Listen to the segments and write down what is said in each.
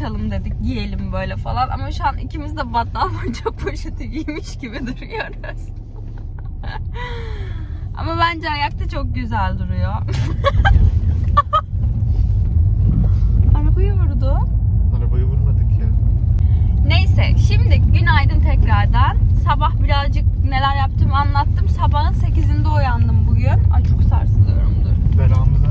açalım dedik. Giyelim böyle falan. Ama şu an ikimiz de battal manço poşeti giymiş gibi duruyoruz. Ama bence ayakta çok güzel duruyor. Arabayı vurdu. Arabayı vurmadık ya. Neyse şimdi günaydın tekrardan. Sabah birazcık neler yaptığımı anlattım. Sabahın 8'inde uyandım bugün. Ay çok sarsılıyorumdur. Belamızı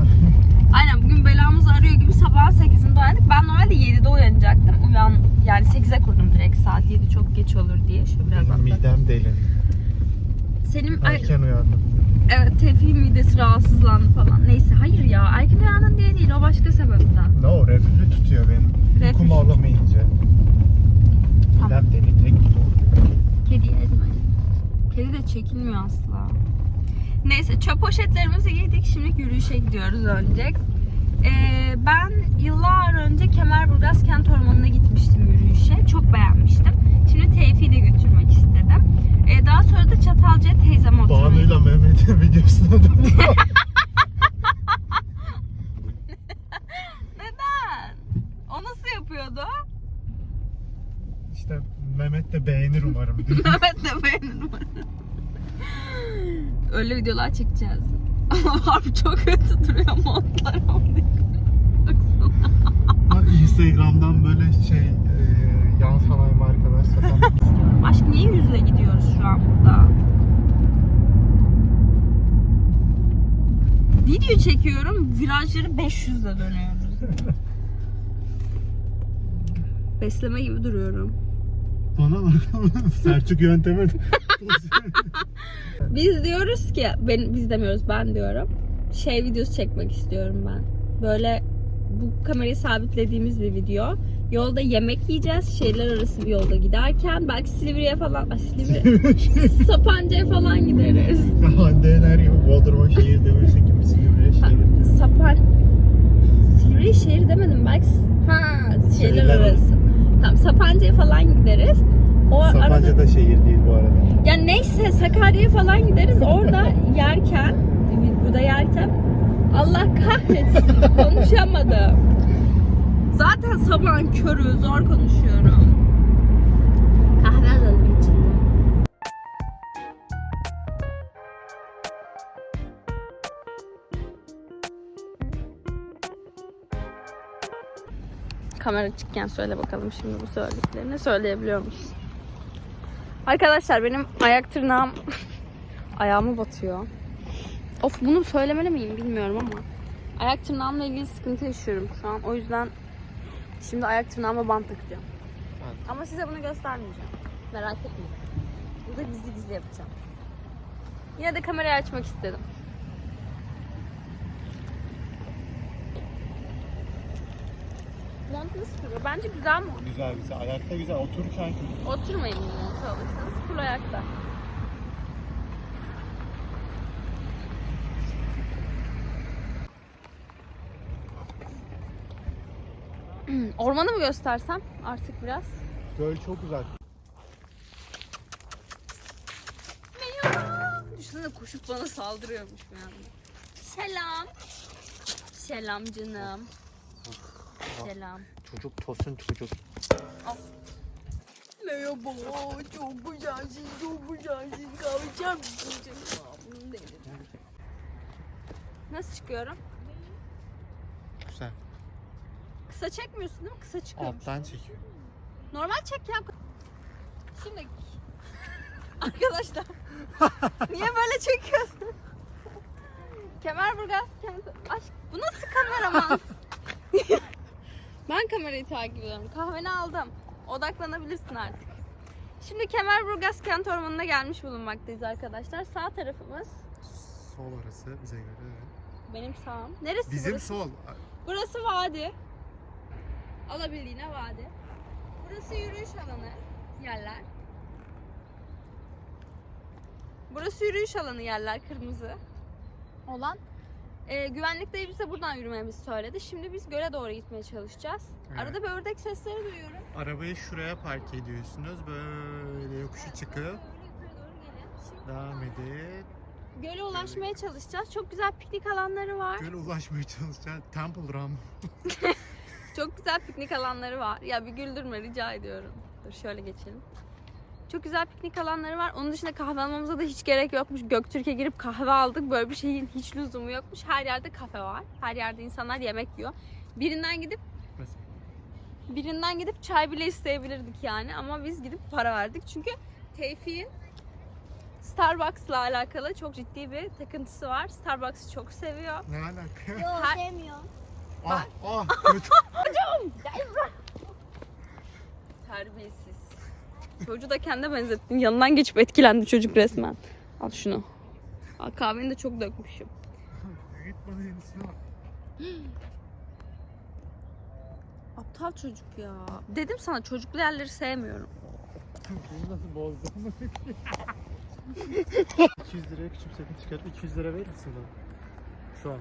Aynen bugün belamızı arıyor gibi sabahın 8'inde uyandık. Ben normalde 7'de uyanacaktım. Uyan yani 8'e kurdum direkt saat 7 çok geç olur diye. Şöyle biraz Benim midem deli. Senin ay, Erken uyandım. evet Tevfik'in midesi rahatsızlandı falan. Neyse hayır ya erken uyandın diye değil o başka sebepten. Ne o reflü tutuyor benim. Reflü. Kum alamayınca. Tamam. Midem deli tek bu. Kedi ezme. Kedi de çekilmiyor asla. Neyse çöp poşetlerimizi giydik. Şimdi yürüyüşe gidiyoruz önce. Ee, ben yıllar önce Kemerburgaz Kent Ormanı'na gitmiştim yürüyüşe. Çok beğenmiştim. Şimdi Tevfik'i de götürmek istedim. Ee, daha sonra da Çatalca'ya teyzeme oturmaya Banu'yla Mehmet'in videosuna. Neden? O nasıl yapıyordu? işte Mehmet de beğenir umarım. Mehmet de beğenir umarım. Öyle videolar çekeceğiz. Ama çok kötü duruyor montlar. Bak Instagram'dan böyle şey e, yan sanayi markalar satan. Aşk niye yüzle gidiyoruz şu an burada? Video çekiyorum, virajları 500 ile dönüyoruz. Besleme gibi duruyorum. Bana bak. Selçuk yöntemi. Biz diyoruz ki, ben, biz demiyoruz ben diyorum. Şey videosu çekmek istiyorum ben. Böyle bu kamerayı sabitlediğimiz bir video. Yolda yemek yiyeceğiz. Şehirler arası bir yolda giderken. Belki Silivri'ye falan, ay Silivri, Sapanca'ya falan gideriz. Hande Yener gibi Bodrum'a şehir demişsin gibi Silivri'ye şehir. Sapan... Silivri şehir demedim belki. Ha, Şehirler arası. Tamam Sapanca'ya falan gideriz. O arada... Sapanca da şehir değil bu arada. Neyse Sakarya'ya falan gideriz. Orada yerken, burada yerken Allah kahretsin konuşamadım. Zaten sabahın körü zor konuşuyorum. Kahve alalım içinde. Kamera açıkken söyle bakalım şimdi bu söylediklerini söyleyebiliyor musun? Arkadaşlar benim ayak tırnağım ayağıma batıyor. Of bunu söylemeli miyim bilmiyorum ama ayak tırnağımla ilgili sıkıntı yaşıyorum şu an. O yüzden şimdi ayak tırnağıma bant takacağım. Ama size bunu göstermeyeceğim. Merak etmeyin. Burada gizli gizli yapacağım. Yine de kamerayı açmak istedim. Mont nasıl duruyor? Bence güzel mi? Güzel güzel. Ayakta güzel. Otururken Oturmayın montu alırsanız full ayakta. Ormanı mı göstersem artık biraz? göl çok uzak. Merhaba. Düşünsene koşup bana saldırıyormuş bir anda. Selam. Selam canım. Selam. Çocuk tosun çocuk. Merhaba. Çok güzelsin, çok güzelsin. Mısın canım? Değil. Nasıl çıkıyorum? Güzel. Kısa çekmiyorsun değil mi? Kısa çıkıyorum. Alttan çekiyor. Normal çek ya. Şimdi arkadaşlar niye böyle çekiyorsun? Kemerburgaz kent aşk bu nasıl kameraman? Ben kamerayı takip ediyorum. Kahveni aldım. Odaklanabilirsin artık. Şimdi Kemerburgaz kent ormanına gelmiş bulunmaktayız arkadaşlar. Sağ tarafımız Sol arası bize göre. benim sağım. Neresi Bizim burası? sol. Burası vadi. Alabildiğine vadi. Burası yürüyüş alanı yerler. Burası yürüyüş alanı yerler kırmızı olan. Ee, güvenlik dayı bize buradan yürümemizi söyledi. Şimdi biz göle doğru gitmeye çalışacağız. Evet. Arada bir ördek sesleri duyuyorum. Arabayı şuraya park ediyorsunuz. Böyle yokuşu çıkıp Böyle devam edip göle ulaşmaya çalışacağız. Çok güzel piknik alanları var. Göle ulaşmaya çalışacağız. Temple Run. Çok güzel piknik alanları var. Ya bir güldürme rica ediyorum. Dur şöyle geçelim. Çok güzel piknik alanları var. Onun dışında kahve almamıza da hiç gerek yokmuş. Göktürk'e girip kahve aldık. Böyle bir şeyin hiç lüzumu yokmuş. Her yerde kafe var. Her yerde insanlar yemek yiyor. Birinden gidip birinden gidip çay bile isteyebilirdik yani. Ama biz gidip para verdik. Çünkü Tevfik'in Starbucks'la alakalı çok ciddi bir takıntısı var. Starbucks'ı çok seviyor. Ne alaka? Yok Her- sevmiyorum. ah ah kötü. Terbiyesiz. Çocuğu da kendine benzettin. Yanından geçip etkilendi çocuk resmen. Al şunu. Al kahveni de çok dökmüşüm. Git bana yenisini al. Aptal çocuk ya. Dedim sana çocuklu yerleri sevmiyorum. Bunu nasıl bozdun? 200 liraya küçük sakın çıkarıp 200 lira verir misin bana? Şu an.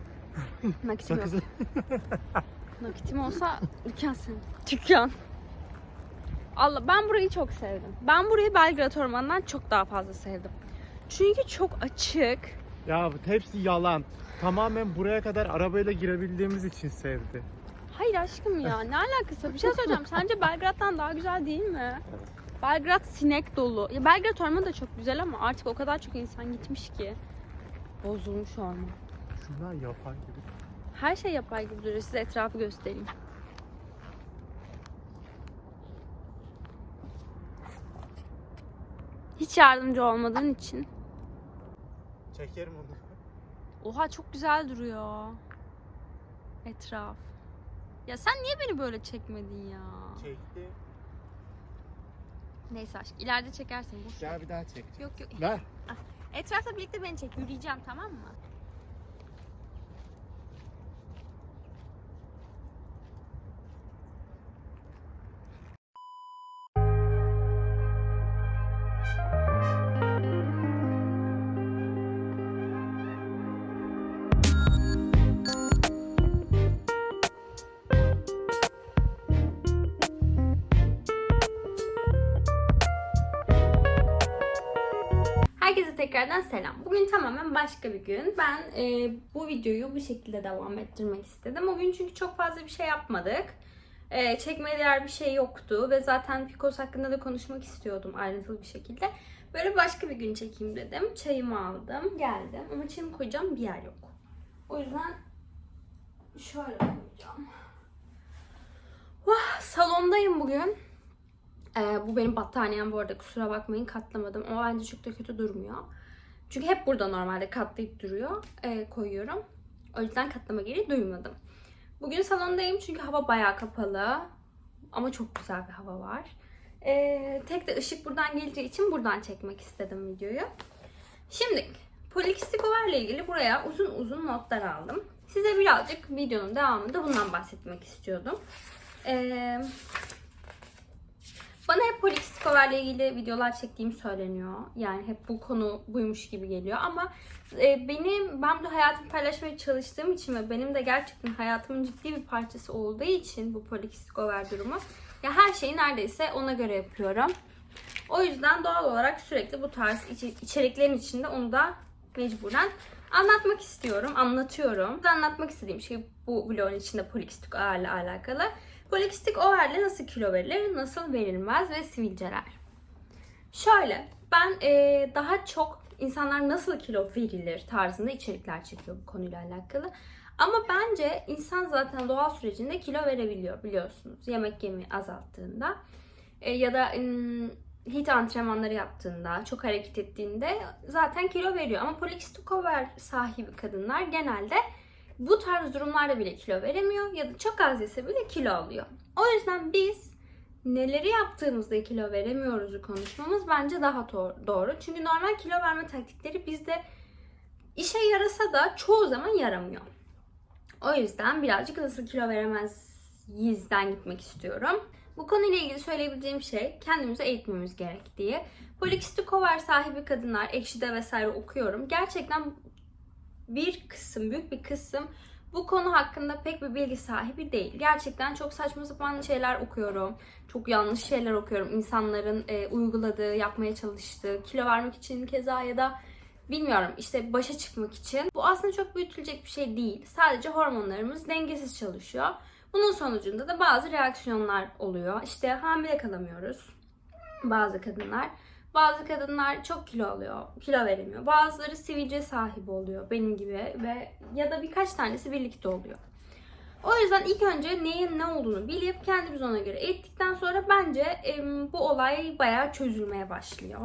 Nakitim yok. Nakitim olsa dükkan senin. Dükkan. Allah ben burayı çok sevdim. Ben burayı Belgrad Ormanı'ndan çok daha fazla sevdim. Çünkü çok açık. Ya hepsi yalan. Tamamen buraya kadar arabayla girebildiğimiz için sevdi. Hayır aşkım ya ne alakası var? Bir şey söyleyeceğim. Sence Belgrad'dan daha güzel değil mi? Belgrad sinek dolu. Ya Belgrad ormanı da çok güzel ama artık o kadar çok insan gitmiş ki. Bozulmuş orman. Şunlar yapay gibi. Her şey yapay gibi duruyor. Size etrafı göstereyim. Hiç yardımcı olmadığın için. Çekerim onu. Oha çok güzel duruyor. Etraf. Ya sen niye beni böyle çekmedin ya? Çekti. Neyse aşk ileride çekersin. Boş ver. Gel bir daha çek. Yok yok. Ver. Etrafla birlikte beni çek. Yürüyeceğim tamam mı? Tekrardan selam. Bugün tamamen başka bir gün. Ben e, bu videoyu bu şekilde devam ettirmek istedim. O gün çünkü çok fazla bir şey yapmadık. E, çekmeye değer bir şey yoktu ve zaten Picos hakkında da konuşmak istiyordum ayrıntılı bir şekilde. Böyle başka bir gün çekeyim dedim. Çayımı aldım, geldim ama çayımı koyacağım bir yer yok. O yüzden şöyle koyacağım. Vah, salondayım bugün. Ee, bu benim battaniyem bu arada kusura bakmayın katlamadım ama bence çok da kötü durmuyor. Çünkü hep burada normalde katlayıp duruyor ee, koyuyorum. O yüzden katlama gereği duymadım. Bugün salondayım çünkü hava bayağı kapalı. Ama çok güzel bir hava var. Ee, tek de ışık buradan geleceği için buradan çekmek istedim videoyu. Şimdi polikistik overle ilgili buraya uzun uzun notlar aldım. Size birazcık videonun devamında bundan bahsetmek istiyordum. Ee, bana hep polikistik overle ilgili videolar çektiğim söyleniyor. Yani hep bu konu buymuş gibi geliyor ama e, benim ben de hayatımı paylaşmaya çalıştığım için ve benim de gerçekten hayatımın ciddi bir parçası olduğu için bu polikistik over durumu ya her şeyi neredeyse ona göre yapıyorum. O yüzden doğal olarak sürekli bu tarz içeriklerin içinde onu da mecburen anlatmak istiyorum, anlatıyorum. Anlatmak istediğim şey bu vlogun içinde polikistik overle alakalı. Polikistik overle nasıl kilo verilir, nasıl verilmez ve sivilceler. Şöyle, ben eee, daha çok insanlar nasıl kilo verilir tarzında içerikler çekiyor bu konuyla alakalı. Ama bence insan zaten doğal sürecinde kilo verebiliyor biliyorsunuz. Yemek yemeyi azalttığında e, ya da hit antrenmanları yaptığında, çok hareket ettiğinde zaten kilo veriyor. Ama polikistik over sahibi kadınlar genelde bu tarz durumlarda bile kilo veremiyor ya da çok az yese bile kilo alıyor. O yüzden biz neleri yaptığımızda kilo veremiyoruzu konuşmamız bence daha doğru. Çünkü normal kilo verme taktikleri bizde işe yarasa da çoğu zaman yaramıyor. O yüzden birazcık nasıl kilo veremezizden gitmek istiyorum. Bu konuyla ilgili söyleyebileceğim şey kendimizi eğitmemiz gerektiği. Polikistik over sahibi kadınlar, ekşide vesaire okuyorum. Gerçekten bir kısım, büyük bir kısım bu konu hakkında pek bir bilgi sahibi değil. Gerçekten çok saçma sapan şeyler okuyorum. Çok yanlış şeyler okuyorum. İnsanların e, uyguladığı, yapmaya çalıştığı, kilo vermek için keza ya da bilmiyorum işte başa çıkmak için. Bu aslında çok büyütülecek bir şey değil. Sadece hormonlarımız dengesiz çalışıyor. Bunun sonucunda da bazı reaksiyonlar oluyor. İşte hamile kalamıyoruz bazı kadınlar. Bazı kadınlar çok kilo alıyor, kilo veremiyor. Bazıları sivilce sahibi oluyor benim gibi ve ya da birkaç tanesi birlikte oluyor. O yüzden ilk önce neyin ne olduğunu bilip kendimiz ona göre eğittikten sonra bence em, bu olay bayağı çözülmeye başlıyor.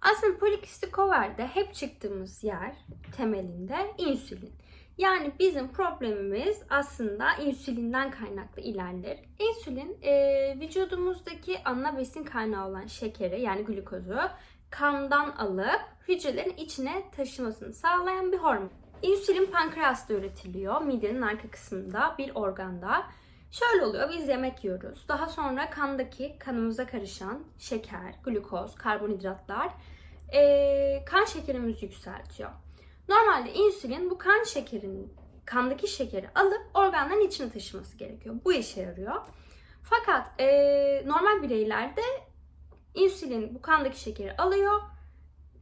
Aslında polikistik overde hep çıktığımız yer temelinde insülin. Yani bizim problemimiz aslında insülinden kaynaklı ilerler. İnsülin e, vücudumuzdaki ana besin kaynağı olan şekeri yani glikozu kandan alıp hücrelerin içine taşımasını sağlayan bir hormon. İnsülin pankreasta üretiliyor. Midenin arka kısmında bir organda. Şöyle oluyor biz yemek yiyoruz. Daha sonra kandaki kanımıza karışan şeker, glukoz, karbonhidratlar eee, kan şekerimizi yükseltiyor. Normalde insülin bu kan şekerin kandaki şekeri alıp organların içine taşıması gerekiyor. Bu işe yarıyor. Fakat eee, normal bireylerde insülin bu kandaki şekeri alıyor,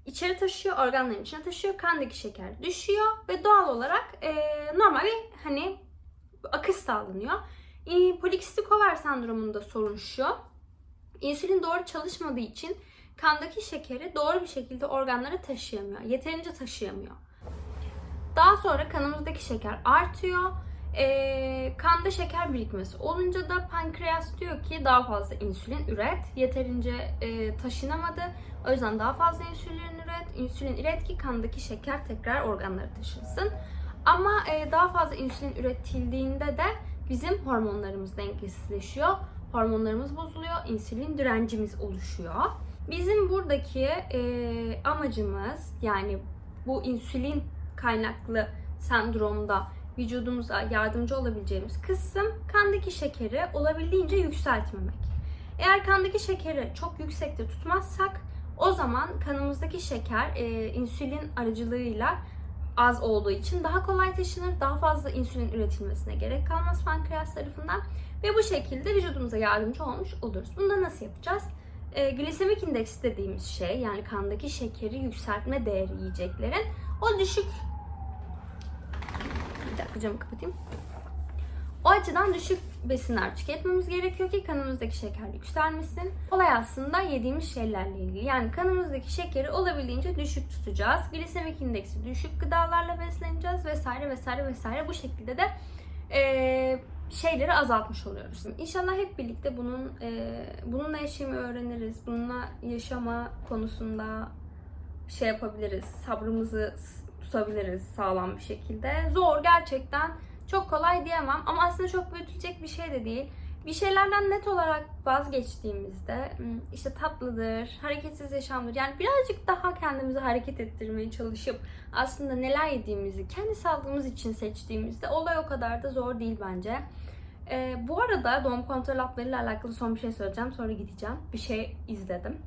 içeri taşıyor, organların içine taşıyor, kandaki şeker düşüyor ve doğal olarak eee, normal bir hani akış sağlanıyor. E, polikistik over sendromunda sorun şu. İnsülin doğru çalışmadığı için kandaki şekeri doğru bir şekilde organlara taşıyamıyor. Yeterince taşıyamıyor. Daha sonra kanımızdaki şeker artıyor. Ee, kanda şeker birikmesi olunca da pankreas diyor ki daha fazla insülin üret. Yeterince e, taşınamadı. O yüzden daha fazla insülin üret. İnsülin üret ki kandaki şeker tekrar organlara taşınsın. Ama e, daha fazla insülin üretildiğinde de bizim hormonlarımız dengesizleşiyor. Hormonlarımız bozuluyor. insülin direncimiz oluşuyor. Bizim buradaki e, amacımız yani bu insülin kaynaklı sendromda vücudumuza yardımcı olabileceğimiz kısım kandaki şekeri olabildiğince yükseltmemek. Eğer kandaki şekeri çok yüksekte tutmazsak o zaman kanımızdaki şeker e, insülin aracılığıyla az olduğu için daha kolay taşınır. Daha fazla insülin üretilmesine gerek kalmaz pankreas tarafından. Ve bu şekilde vücudumuza yardımcı olmuş oluruz. Bunu da nasıl yapacağız? E, glisemik indeks dediğimiz şey yani kandaki şekeri yükseltme değeri yiyeceklerin o düşük bir dakika camı kapatayım. O açıdan düşük besinler tüketmemiz gerekiyor ki kanımızdaki şeker yükselmesin. Olay aslında yediğimiz şeylerle ilgili. Yani kanımızdaki şekeri olabildiğince düşük tutacağız. Glisemik indeksi düşük gıdalarla besleneceğiz vesaire vesaire vesaire. Bu şekilde de eee, şeyleri azaltmış oluyoruz. İnşallah hep birlikte bunun eee, bununla yaşamayı öğreniriz. Bununla yaşama konusunda şey yapabiliriz. Sabrımızı tutabiliriz sağlam bir şekilde. Zor gerçekten. Çok kolay diyemem ama aslında çok büyütülecek bir şey de değil. Bir şeylerden net olarak vazgeçtiğimizde hmm, işte tatlıdır, hareketsiz yaşamdır. Yani birazcık daha kendimizi hareket ettirmeye çalışıp aslında neler yediğimizi kendi sağlığımız için seçtiğimizde olay o kadar da zor değil bence. Ee, bu arada doğum kontrol haplarıyla alakalı son bir şey söyleyeceğim. Sonra gideceğim. Bir şey izledim.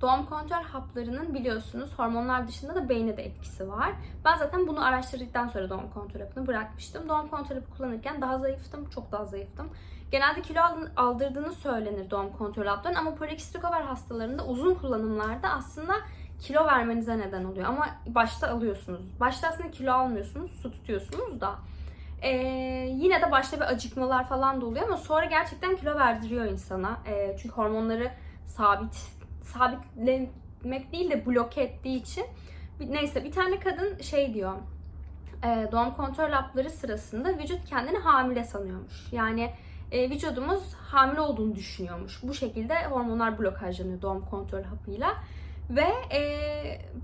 Doğum kontrol haplarının biliyorsunuz hormonlar dışında da beyne de etkisi var. Ben zaten bunu araştırdıktan sonra doğum kontrol hapını bırakmıştım. Doğum kontrol hapı kullanırken daha zayıftım, çok daha zayıftım. Genelde kilo aldırdığını söylenir doğum kontrol haplarının ama polikistik over hastalarında uzun kullanımlarda aslında kilo vermenize neden oluyor. Ama başta alıyorsunuz. Başta aslında kilo almıyorsunuz, su tutuyorsunuz da. Ee, yine de başta bir acıkmalar falan da oluyor ama sonra gerçekten kilo verdiriyor insana. Ee, çünkü hormonları sabit sabitlemek değil de bloke ettiği için. Neyse bir tane kadın şey diyor. e, doğum kontrol hapları sırasında vücut kendini hamile sanıyormuş. Yani e, vücudumuz hamile olduğunu düşünüyormuş. Bu şekilde hormonlar blokajlanıyor doğum kontrol hapıyla. Ve e,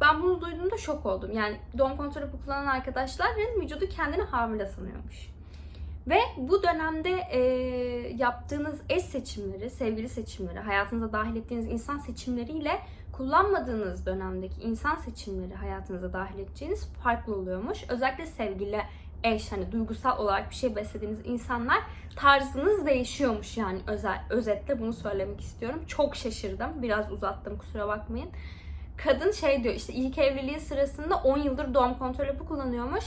ben bunu duyduğumda şok oldum. Yani doğum kontrol hapı kullanan arkadaşların vücudu kendini hamile sanıyormuş. Ve bu dönemde e, yaptığınız eş seçimleri, sevgili seçimleri, hayatınıza dahil ettiğiniz insan seçimleriyle kullanmadığınız dönemdeki insan seçimleri hayatınıza dahil edeceğiniz farklı oluyormuş. Özellikle sevgili eş, hani duygusal olarak bir şey beslediğiniz insanlar tarzınız değişiyormuş yani özel, özetle bunu söylemek istiyorum. Çok şaşırdım. Biraz uzattım kusura bakmayın. Kadın şey diyor işte ilk evliliği sırasında 10 yıldır doğum kontrol hapı kullanıyormuş.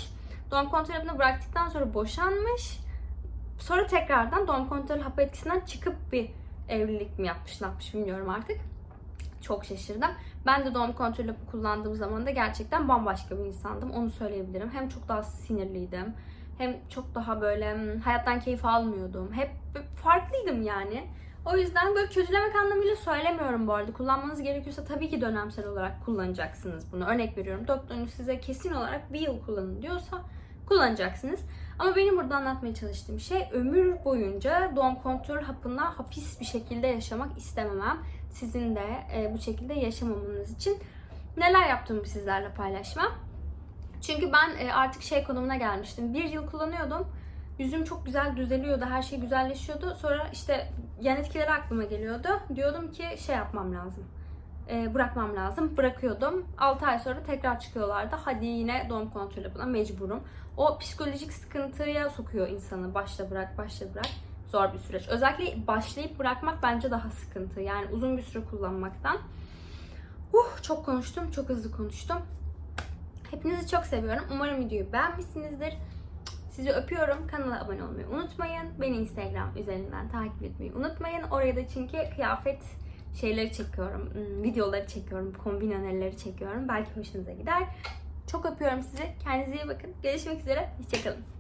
Doğum kontrol hapını bıraktıktan sonra boşanmış. Sonra tekrardan doğum kontrol hapı etkisinden çıkıp bir evlilik mi yapmış ne yapmış bilmiyorum artık. çok şaşırdım. Ben de doğum kontrol hapı kullandığım zaman da gerçekten bambaşka bir insandım. Onu söyleyebilirim. Hem çok daha sinirliydim. Hem çok daha böyle hmm, hayattan keyif almıyordum. Hep farklıydım yani. O yüzden böyle kötülemek anlamıyla söylemiyorum bu arada. Kullanmanız gerekiyorsa tabii ki dönemsel olarak kullanacaksınız bunu. Örnek veriyorum. Doktorunuz size kesin olarak bir yıl kullanın diyorsa kullanacaksınız. Ama benim burada anlatmaya çalıştığım şey ömür boyunca doğum kontrol hapına hapis bir şekilde yaşamak istememem. Sizin de e, bu şekilde yaşamamanız için neler yaptığımı sizlerle paylaşmam. Çünkü ben e, artık şey konumuna gelmiştim. Bir yıl kullanıyordum. Yüzüm çok güzel düzeliyordu. Her şey güzelleşiyordu. Sonra işte yan etkileri aklıma geliyordu. Diyordum ki şey yapmam lazım. E, bırakmam lazım. Bırakıyordum. 6 ay sonra tekrar çıkıyorlardı. Hadi yine doğum kontrolü buna mecburum. O psikolojik sıkıntıya sokuyor insanı. Başla bırak, başla bırak. Zor bir süreç. Özellikle başlayıp bırakmak bence daha sıkıntı. Yani uzun bir süre kullanmaktan. Uh, çok konuştum. Çok hızlı konuştum. Hepinizi çok seviyorum. Umarım videoyu beğenmişsinizdir. Sizi öpüyorum. Kanala abone olmayı unutmayın. Beni Instagram üzerinden takip etmeyi unutmayın. Oraya da çünkü kıyafet şeyleri çekiyorum. hmm, Videoları çekiyorum. Kombin önerileri çekiyorum. Belki hoşunuza gider. Çok öpüyorum sizi. Kendinize iyi bakın. Görüşmek üzere. Hoşçakalın.